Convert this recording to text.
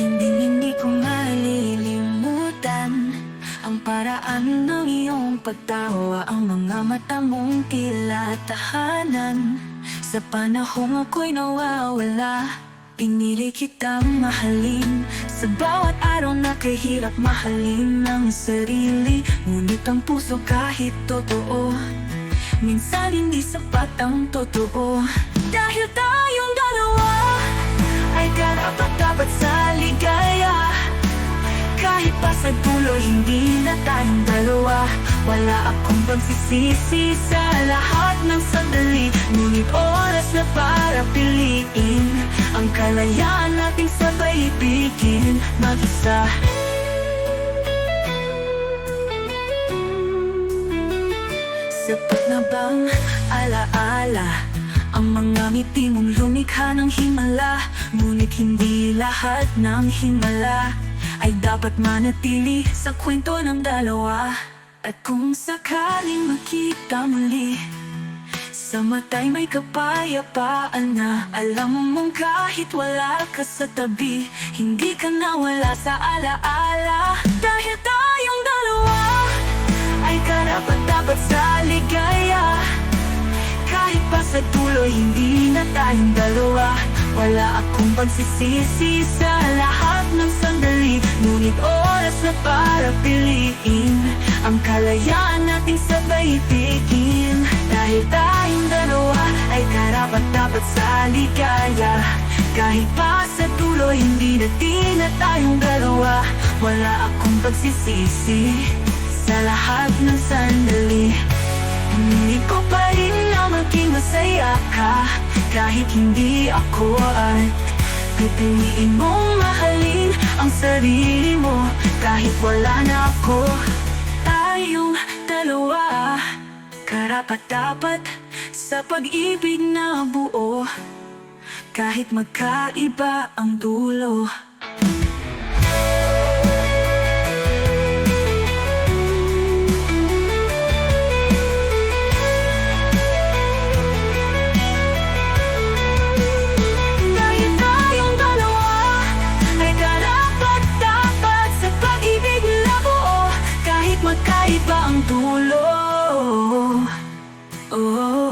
Hindi hindi ko malilimutan Ang paraan ng iyong pagtawa Ang mga mata mong kilatahanan. Sa panahong ako'y nawawala Pinili kitang mahalin. Sa bawat araw nakahirap mahalin ng sarili Ngunit ang puso kahit totoo. Minsan hindi sapat ang totoo. Dahil tayong dalawa hindi na tayong dalawa. Wala akong pagsisisi sa lahat ng sandali. Ngunit oras na para piliin Ang kalayaan nating sabay ibigin Mag-isa. Sapat na bang alaala Ang mga ngiti mong lumikha ng himala? Ngunit hindi lahat ng himala Ay dapat manatili sa kwento ng dalawa. At kung sakaling makita muli sa mata'y may kapayapaan na. Alam mong kahit wala ka sa tabi Hindi ka nawala sa alaala. Dahil tayong dalawa Ay karapat dapat sa ligaya. Kahit pa sa dulo hindi na tayong dalawa Wala akong pagsisisi sa lahat ng sandali. Ngunit oras na para piliin Ang kalayaan nating sabay ibigin Dahil tayong dalawa ay karapat dapat sa ligaya. Kahit pa sa dulo hindi na di na tayong dalawa. Wala akong pagsisisi sa lahat ng sandali. Hindi ko pa rin na maging masaya ka Kahit hindi ako at Pipiliin mong mahalin ang sarili mo. Kahit wala na ako Tayong dalawa. Karapat dapat sa pag-ibig na buo. Kahit magkaiba ang dulo ang tulo oh.